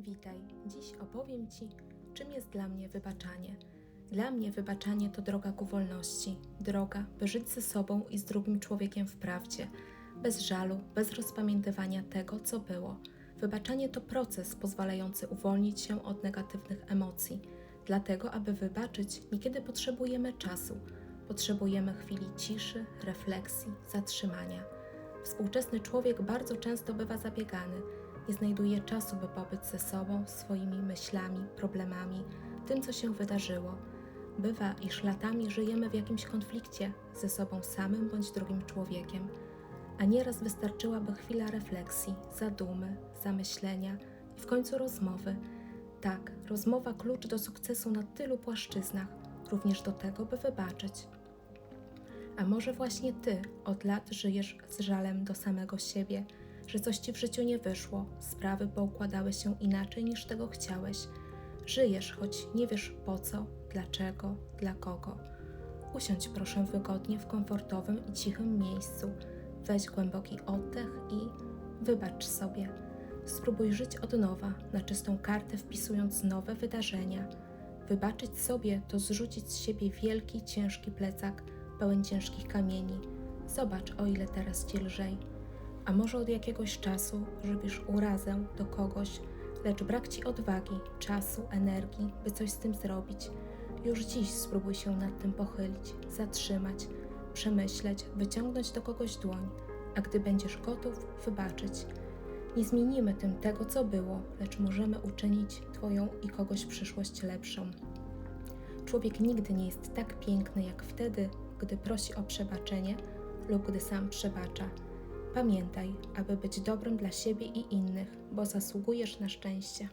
Witaj. Dziś opowiem Ci, czym jest dla mnie wybaczanie. Dla mnie wybaczanie to droga ku wolności, droga, by żyć ze sobą i z drugim człowiekiem w prawdzie, bez żalu, bez rozpamiętywania tego, co było. Wybaczanie to proces pozwalający uwolnić się od negatywnych emocji. Dlatego, aby wybaczyć, niekiedy potrzebujemy czasu, potrzebujemy chwili ciszy, refleksji, zatrzymania. Współczesny człowiek bardzo często bywa zabiegany, nie znajduje czasu, by pobyć ze sobą, swoimi myślami, problemami, tym, co się wydarzyło. Bywa, iż latami żyjemy w jakimś konflikcie ze sobą samym bądź drugim człowiekiem, a nieraz wystarczyłaby chwila refleksji, zadumy, zamyślenia i w końcu rozmowy. Tak, rozmowa klucz do sukcesu na tylu płaszczyznach, również do tego, by wybaczyć. A może właśnie ty od lat żyjesz z żalem do samego siebie, że coś ci w życiu nie wyszło, sprawy poukładały się inaczej niż tego chciałeś. Żyjesz, choć nie wiesz po co, dlaczego, dla kogo. Usiądź proszę wygodnie w komfortowym i cichym miejscu. Weź głęboki oddech i wybacz sobie. Spróbuj żyć od nowa, na czystą kartę wpisując nowe wydarzenia. Wybaczyć sobie to zrzucić z siebie wielki, ciężki plecak, pełen ciężkich kamieni. Zobacz, o ile teraz ci lżej. A może od jakiegoś czasu żywisz urazę do kogoś, lecz brak ci odwagi, czasu, energii, by coś z tym zrobić. Już dziś spróbuj się nad tym pochylić, zatrzymać, przemyśleć, wyciągnąć do kogoś dłoń, a gdy będziesz gotów, wybaczyć. Nie zmienimy tym tego, co było, lecz możemy uczynić Twoją i kogoś przyszłość lepszą. Człowiek nigdy nie jest tak piękny jak wtedy, gdy prosi o przebaczenie lub gdy sam przebacza. Pamiętaj, aby być dobrym dla siebie i innych, bo zasługujesz na szczęście.